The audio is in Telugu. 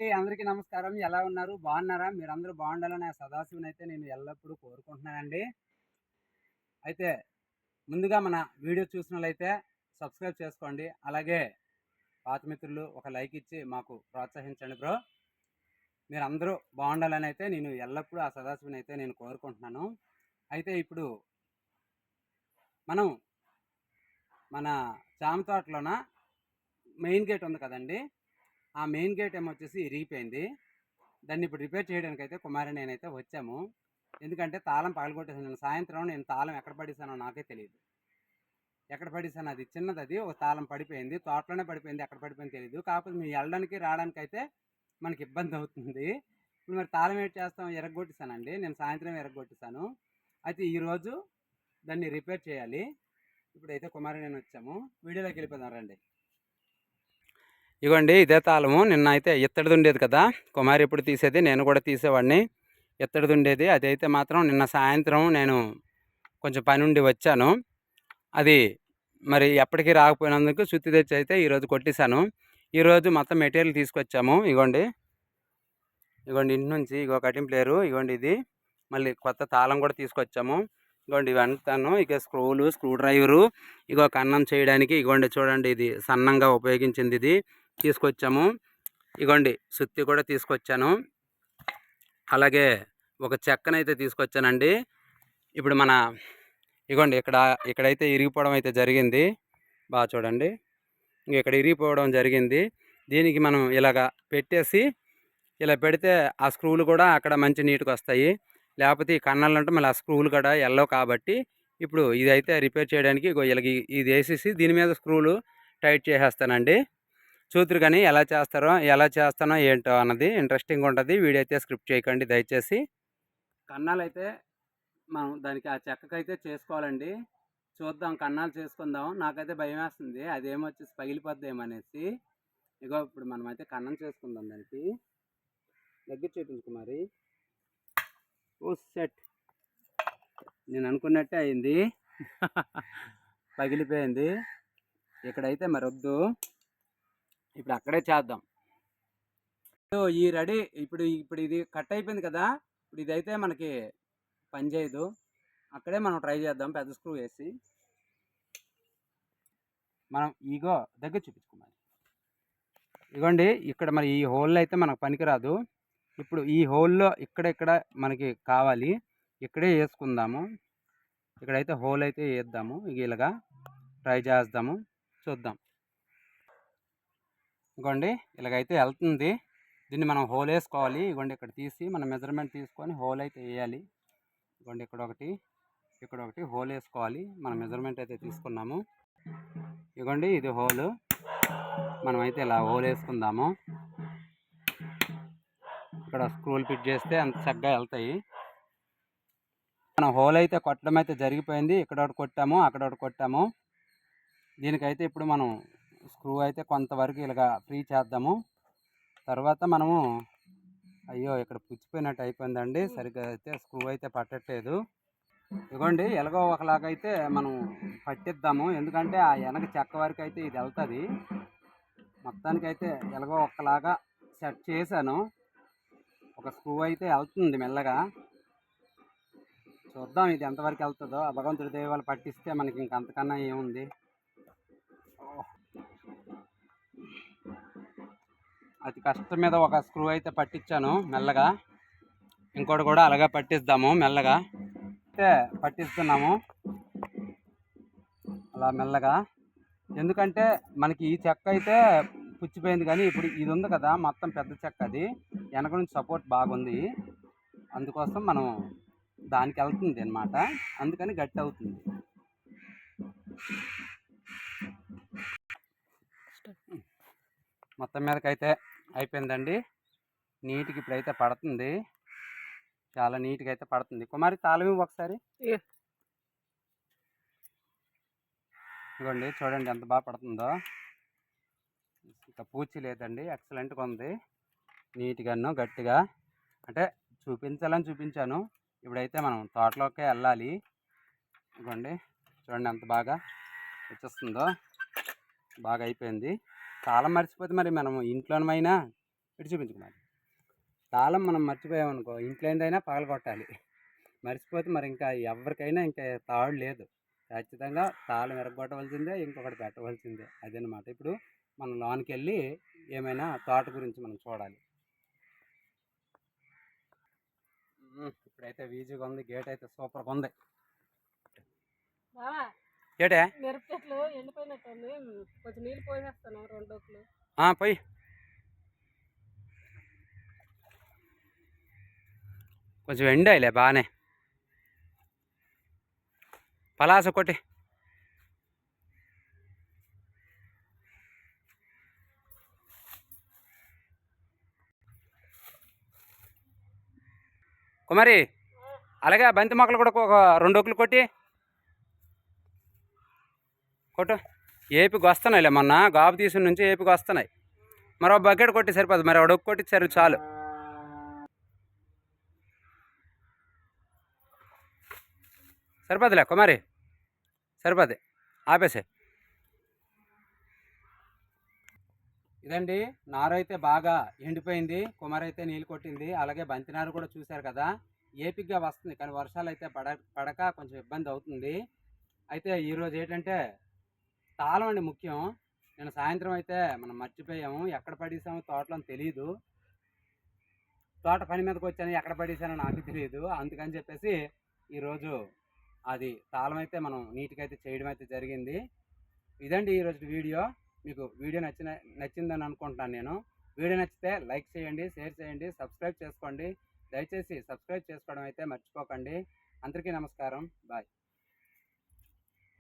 అందరికీ నమస్కారం. ఎలా ఉన్నారు? బాగున్నారా? మీరందరూ బాగుండాలని ఆ సదాశివుని అయితే నేను ఎల్లప్పుడూ కోరుకుంటున్నానండి. అయితే ముందుగా మన వీడియో చూసిన వాళ్ళైతే సబ్స్క్రైబ్ చేసుకోండి. అలాగే పాత మిత్రులు ఒక లైక్ ఇచ్చి మాకు ప్రోత్సహించండి బ్రో. మీరు అందరూ బాగుండాలని అయితే నేను ఎల్లప్పుడూ ఆ సదాశివుని అయితే నేను కోరుకుంటున్నాను. అయితే ఇప్పుడు మనం మన జామ తోటలోన మెయిన్ గేట్ ఉంది కదండి. ఆ మెయిన్ గేట్ ఏమో వచ్చేసి ఇరిగిపోయింది దాన్ని ఇప్పుడు రిపేర్ చేయడానికి అయితే కుమారి నేనైతే వచ్చాము. ఎందుకంటే తాళం పగలగొట్టేసాను సాయంత్రం నేను తాళం ఎక్కడ పడేసానో నాకే తెలియదు. ఎక్కడ పడేసాను అది చిన్నది అది. ఒక తాళం పడిపోయింది. తోటలోనే పడిపోయింది. ఎక్కడ పడిపోయింది తెలియదు కాకపోతే మేము వెళ్ళడానికి రావడానికి అయితే మనకి ఇబ్బంది అవుతుంది. ఇప్పుడు మరి తాళం ఏంటి చేస్తాం? ఎరగొట్టేసానండి నేను సాయంత్రం ఎరగొట్టేసాను అయితే ఈరోజు దాన్ని రిపేర్ చేయాలి. ఇప్పుడైతే కుమారి నేను వచ్చాము. వీడియోలోకి వెళ్ళిపోదాం రండి. ఇగోండి ఇదే తాళము. నిన్న అయితే ఇత్తడిది ఉండేది కదా. కుమారి ఎప్పుడు తీసేది? నేను కూడా తీసేవాడిని. ఇత్తడిది ఉండేది అది అయితే మాత్రం నిన్న సాయంత్రం నేను కొంచెం పని ఉండి వచ్చాను. అది మరి ఎప్పటికీ రాకపోయినందుకు సుత్తి తెచ్చి అయితే ఈరోజు కొట్టేశాను. ఈరోజు మొత్తం మెటీరియల్ తీసుకొచ్చాము. ఇగోండి. ఇగోండి ఇంటి నుంచి ఇగో కటింగ్ ప్లేయరు. ఇగోండి ఇది. మళ్ళీ కొత్త తాళం కూడా తీసుకొచ్చాము. ఇగోండి ఇవి ఇక స్క్రూలు స్క్రూ డ్రైవరు. ఇగో కన్నం చేయడానికి ఇగోండి చూడండి ఇది సన్నంగా ఉపయోగించింది ఇది. తీసుకొచ్చాము. ఇగోండి సుత్తి కూడా తీసుకొచ్చాను. అలాగే ఒక చెక్కనైతే తీసుకొచ్చానండి. ఇప్పుడు మన ఇగోండి ఇక్కడ ఇక్కడైతే ఇరిగిపోవడం అయితే జరిగింది. బాగా చూడండి. ఇంక ఇక్కడ ఇరిగిపోవడం జరిగింది. దీనికి మనం ఇలాగ పెట్టేసి ఇలా పెడితే ఆ స్క్రూలు కూడా అక్కడ మంచి నీట్గా వస్తాయి. లేకపోతే ఈ కన్నాలంటే మళ్ళీ ఆ స్క్రూలు కూడా ఎల్లవు కాబట్టి ఇప్పుడు ఇదైతే రిపేర్ చేయడానికి ఇలాగ ఇది వేసేసి దీని మీద స్క్రూలు టైట్ చేసేస్తానండి. చూతురు కానీ ఎలా చేస్తారో ఎలా చేస్తానో ఏంటో అన్నది ఇంట్రెస్టింగ్ ఉంటుంది. వీడియో అయితే స్క్రిప్ట్ చేయకండి దయచేసి. కన్నాలు అయితే మనం దానికి ఆ చెక్కకైతే చేసుకోవాలండి. చూద్దాం కన్నాలు చేసుకుందాం. నాకైతే భయం వేస్తుంది అదేమొచ్చేసి పగిలిపోద్దేమనేసి ఇగో ఇప్పుడు మనం అయితే కన్నం చేసుకుందాం దానికి. దగ్గర చూపించుకో మరి. ఓ సెట్ నేను అనుకున్నట్టే అయింది. పగిలిపోయింది. ఇక్కడైతే మరి వద్దు ఇప్పుడు అక్కడే చేద్దాం. సో ఈ రెడీ ఇప్పుడు ఇప్పుడు ఇది కట్ అయిపోయింది కదా ఇప్పుడు ఇదైతే మనకి పని చేయదు. అక్కడే మనం ట్రై చేద్దాం పెద్ద స్క్రూ వేసి. మనం ఈగో దగ్గర చూపించుకోవాలి ఇగోండి ఇక్కడ మరి ఈ హోల్లో అయితే మనకు పనికిరాదు ఇప్పుడు ఈ హోల్లో ఇక్కడ ఇక్కడ మనకి కావాలి ఇక్కడే వేసుకుందాము. ఇక్కడైతే హోల్ అయితే వేద్దాము ఇలాగా ట్రై చేద్దాము చూద్దాం. ఇగోండి ఇలాగైతే వెళ్తుంది. దీన్ని మనం హోల్ వేసుకోవాలి. ఇగోండి ఇక్కడ తీసి మనం మెజర్మెంట్ తీసుకొని హోల్ అయితే వేయాలి. ఇగోండి ఇక్కడ ఒకటి ఇక్కడ ఒకటి హోల్ వేసుకోవాలి. మనం మెజర్మెంట్ అయితే తీసుకున్నాము. ఇగోండి ఇది హోల్. మనమైతే ఇలా హోల్ వేసుకుందాము. ఇక్కడ స్క్రూలు ఫిట్ చేస్తే అంత చక్కగా వెళ్తాయి. మనం హోల్ అయితే కొట్టడం అయితే జరిగిపోయింది. ఇక్కడ ఒకటి కొట్టాము అక్కడ ఒకటి కొట్టాము. దీనికైతే ఇప్పుడు మనం స్క్రూ అయితే కొంతవరకు ఇలాగ ఫ్రీ చేద్దాము. తర్వాత మనము అయ్యో ఇక్కడ పుచ్చిపోయినట్టు అయిపోయిందండి. సరిగ్గా అయితే స్క్రూ అయితే పట్టట్లేదు. ఇదిగోండి ఎలాగో ఒకలాగైతే మనం పట్టిద్దాము. ఎందుకంటే ఆ వెనక చెక్క వరకు అయితే ఇది వెళ్తుంది. మొత్తానికైతే ఎలాగో ఒకలాగా సెట్ చేశాను. ఒక స్క్రూ అయితే వెళ్తుంది మెల్లగా. చూద్దాం ఇది ఎంతవరకు వెళ్తుందో. భగవంతుడి దేవాలు పట్టిస్తే మనకి ఇంక అంతకన్నా ఏముంది? అతి కష్టం మీద ఒక స్క్రూ అయితే పట్టించాను మెల్లగా. ఇంకోటి కూడా అలాగే పట్టిస్తాము మెల్లగా. అయితే పట్టిస్తున్నాము. అలా మెల్లగా. ఎందుకంటే మనకి ఈ చెక్క అయితే పుచ్చిపోయింది కానీ ఇప్పుడు ఇది ఉంది కదా మొత్తం పెద్ద చెక్క అది. వెనక నుంచి సపోర్ట్ బాగుంది. అందుకోసం మనం దానికి వెళ్తుంది అనమాట అందుకని గట్టి అవుతుంది. మొత్తం మీదకైతే అయిపోయిందండి. నీట్కి ఇప్పుడైతే పడుతుంది. చాలా నీట్గా అయితే పడుతుంది. కుమారి తాళం ఒకసారి. ఇదిగోండి చూడండి ఎంత బాగా పడుతుందో. ఇంకా పూచి లేదండి. ఎక్సలెంట్గా ఉంది. నీట్గాను గట్టిగా. అంటే చూపించాలని చూపించాను. ఇప్పుడైతే మనం తోటలోకే వెళ్ళాలి. ఇదిగోండి చూడండి ఎంత బాగా వచ్చేస్తుందో. బాగా అయిపోయింది. తాళం మర్చిపోతే మరి మనం ఇంట్లోనమైనా ఇటు చూపించు మరి తాళం మనం మర్చిపోయామనుకో ఇంట్లో ఏందైనా పగలగొట్టాలి. మర్చిపోతే మరి ఇంకా ఎవరికైనా ఇంకా తాడు లేదు. ఖచ్చితంగా తాళం ఎరగొట్టవలసిందే ఇంకొకటి పెట్టవలసిందే. అదనమాట ఇప్పుడు మనం లోనికి వెళ్ళి ఏమైనా తోట గురించి మనం చూడాలి. ఇప్పుడైతే వీజీగా ఉంది. గేట్ అయితే సూపర్గా ఉంది. చెట్లు ఎండిపోయినట్టుంది. కొంచెం నీళ్ళు పోసేస్తాను రెండు డోకులు పోయి. కొంచెం ఎండాయిలే బాగానే పలాస కొట్టి. కుమారి అలాగే బంతి మొక్కలు కూడా ఒక రెండు ఒక్కులు కొట్టి. కొట్టు. ఏపికి వస్తున్నాయిలే మొన్న. గాబు తీసిన నుంచి ఏపీకి వస్తున్నాయి. మరో బకెట్ కొట్టి సరిపోదు. మరి ఒక కొట్టించారు చాలు. సరిపోదులే కుమారి. సరిపోద్ది. ఆపేసే ఇదండి. నారు అయితే బాగా ఎండిపోయింది. కుమారి అయితే నీళ్ళు కొట్టింది. అలాగే బంతి నారు కూడా చూశారు కదా. ఏపిగ్గా వస్తుంది. కానీ వర్షాలు అయితే పడ పడక కొంచెం ఇబ్బంది అవుతుంది. అయితే ఈరోజు ఏంటంటే తాళం అండి ముఖ్యం. నేను సాయంత్రం అయితే మనం మర్చిపోయాము. ఎక్కడ పడేసామో తోటలో అని తెలియదు తోట పని మీదకి వచ్చాను ఎక్కడ పడేసానో నాకు తెలియదు అందుకని చెప్పేసి ఈరోజు అది తాళం అయితే మనం నీట్గా అయితే చేయడం అయితే జరిగింది. ఇదండి ఈరోజు వీడియో. మీకు వీడియో నచ్చిన నచ్చిందని అనుకుంటున్నాను నేను. వీడియో నచ్చితే లైక్ చేయండి షేర్ చేయండి సబ్స్క్రైబ్ చేసుకోండి. దయచేసి సబ్స్క్రైబ్ చేసుకోవడం అయితే మర్చిపోకండి. అందరికీ నమస్కారం. బాయ్.